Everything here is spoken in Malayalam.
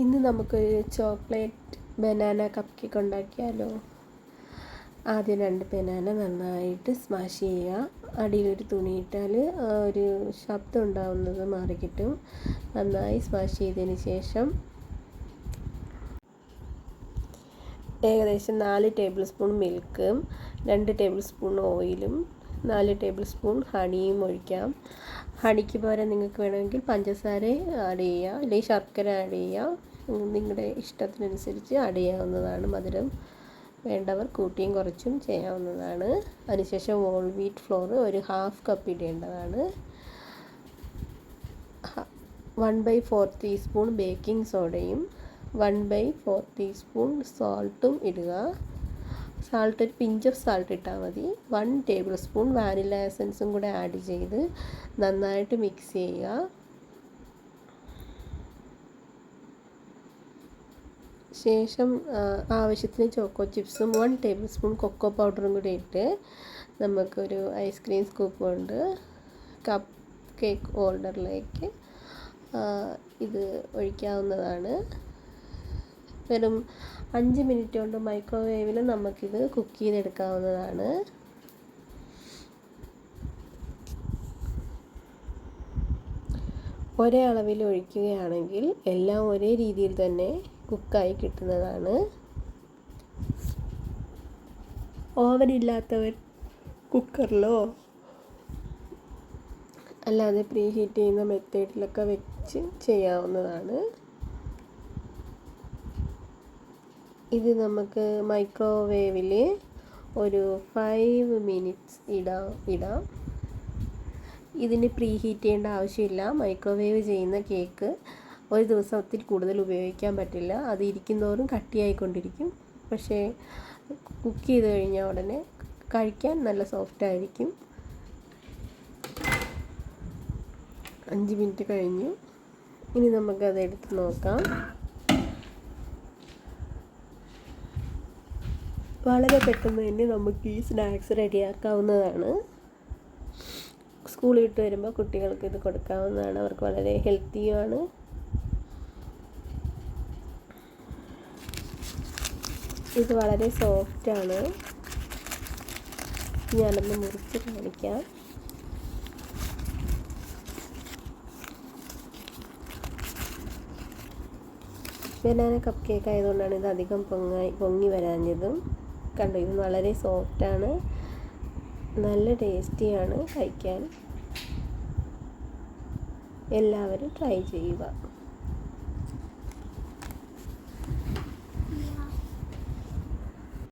ഇന്ന് നമുക്കൊരു ചോക്ലേറ്റ് ബനാന കപ്പ് കേക്ക് ഉണ്ടാക്കിയാലോ? ആദ്യം രണ്ട് ബനാന നന്നായിട്ട് സ്മാഷ് ചെയ്യുക. അടിയിലൊരു തുണി ഇട്ടാൽ ഒരു ശബ്ദം ഉണ്ടാവുന്നത് മാറിക്കിട്ടും നന്നായി സ്മാഷ് ചെയ്തതിന് ശേഷം ഏകദേശം നാല് ടേബിൾ സ്പൂൺ മിൽക്കും രണ്ട് ടേബിൾ സ്പൂൺ ഓയിലും നാല് ടേബിൾ സ്പൂൺ ഹണിയും ഒഴിക്കാം. ഹണിക്ക് പകരം നിങ്ങൾക്ക് വേണമെങ്കിൽ പഞ്ചസാര ആഡ് ചെയ്യാം. അല്ലെങ്കിൽ ശർക്കര ആഡ് ചെയ്യാം. നിങ്ങളുടെ ഇഷ്ടത്തിനനുസരിച്ച് ആഡ് ചെയ്യാവുന്നതാണ് മധുരം. വേണ്ടവർ കൂട്ടിയും കുറച്ചും ചെയ്യാവുന്നതാണ്. അതിനുശേഷം വോൾ വീറ്റ് ഫ്ലോർ ഒരു half cup ഇടേണ്ടതാണ്. One by four teaspoon baking സോഡയും വൺ ബൈ ഫോർ ടീസ്പൂൺ സോൾട്ടും ഇടുക. സാൾട്ട് ഒരു പിഞ്ച് ഓഫ് സാൾട്ട് ഇട്ടാൽ മതി. വൺ ടേബിൾ സ്പൂൺ വാനില എസൻസും കൂടെ ആഡ് ചെയ്ത് നന്നായിട്ട് മിക്സ് ചെയ്യുക. ശേഷം ആവശ്യത്തിന് ചോക്കോ ചിപ്സും വൺ ടേബിൾ സ്പൂൺ കൊക്കോ പൗഡറും കൂടി ഇട്ട് നമുക്കൊരു ഐസ്ക്രീം സ്കൂപ്പ് കൊണ്ട് കപ്പ് കേക്ക് ഹോൾഡറിലേക്ക് ഇത് ഒഴിക്കാവുന്നതാണ്. വെറും അഞ്ച് മിനിറ്റ് കൊണ്ട് മൈക്രോവേവിൽ നമുക്കിത് കുക്ക് ചെയ്തെടുക്കാവുന്നതാണ്. ഒരേ അളവിൽ ഒഴിക്കുകയാണെങ്കിൽ എല്ലാം ഒരേ രീതിയിൽ തന്നെ കുക്കായി കിട്ടുന്നതാണ്. ഓവൻ ഇല്ലാത്തവർ കുക്കറിലോ അല്ലാതെ പ്രീ ഹീറ്റ് ചെയ്യുന്ന മെത്തേഡിലൊക്കെ വെച്ച് ചെയ്യാവുന്നതാണ്. ഇത് നമുക്ക് മൈക്രോവേവിൽ ഒരു ഫൈവ് മിനിറ്റ്സ് ഇടാം ഇടാം. ഇതിന് പ്രീ ഹീറ്റ് ചെയ്യേണ്ട ആവശ്യമില്ല. മൈക്രോവേവ് ചെയ്യുന്ന കേക്ക് ഒരു ദിവസത്തിൽ കൂടുതൽ ഉപയോഗിക്കാൻ പറ്റില്ല. അത് ഇരിക്കുന്നതോറും കട്ടിയായിക്കൊണ്ടിരിക്കും. പക്ഷേ കുക്ക് ചെയ്ത് കഴിഞ്ഞാൽ ഉടനെ കഴിക്കാൻ നല്ല സോഫ്റ്റ് ആയിരിക്കും. അഞ്ച് മിനിറ്റ് കഴിഞ്ഞു. ഇനി നമുക്കത് എടുത്ത് നോക്കാം. വളരെ പെട്ടെന്ന് തന്നെ നമുക്ക് ഈ സ്നാക്സ് റെഡിയാക്കാവുന്നതാണ്. സ്കൂളിൽ ഇട്ട് വരുമ്പോൾ കുട്ടികൾക്ക് ഇത് കൊടുക്കാവുന്നതാണ്. അവർക്ക് വളരെ ഹെൽത്തിയുമാണ്. ഇത് വളരെ സോഫ്റ്റാണ്. ഞാനൊന്ന് മുറിച്ച് കാണിക്കാം. ബനാന കപ്പ് കേക്ക് ആയതുകൊണ്ടാണ് ഇത് അധികം പൊങ്ങായി പൊങ്ങി വരാഞ്ഞതും. കണ്ടു? ഇത് വളരെ സോഫ്റ്റാണ് നല്ല ടേസ്റ്റിയാണ് കഴിക്കാൻ. എല്ലാവരും ട്രൈ ചെയ്യുക.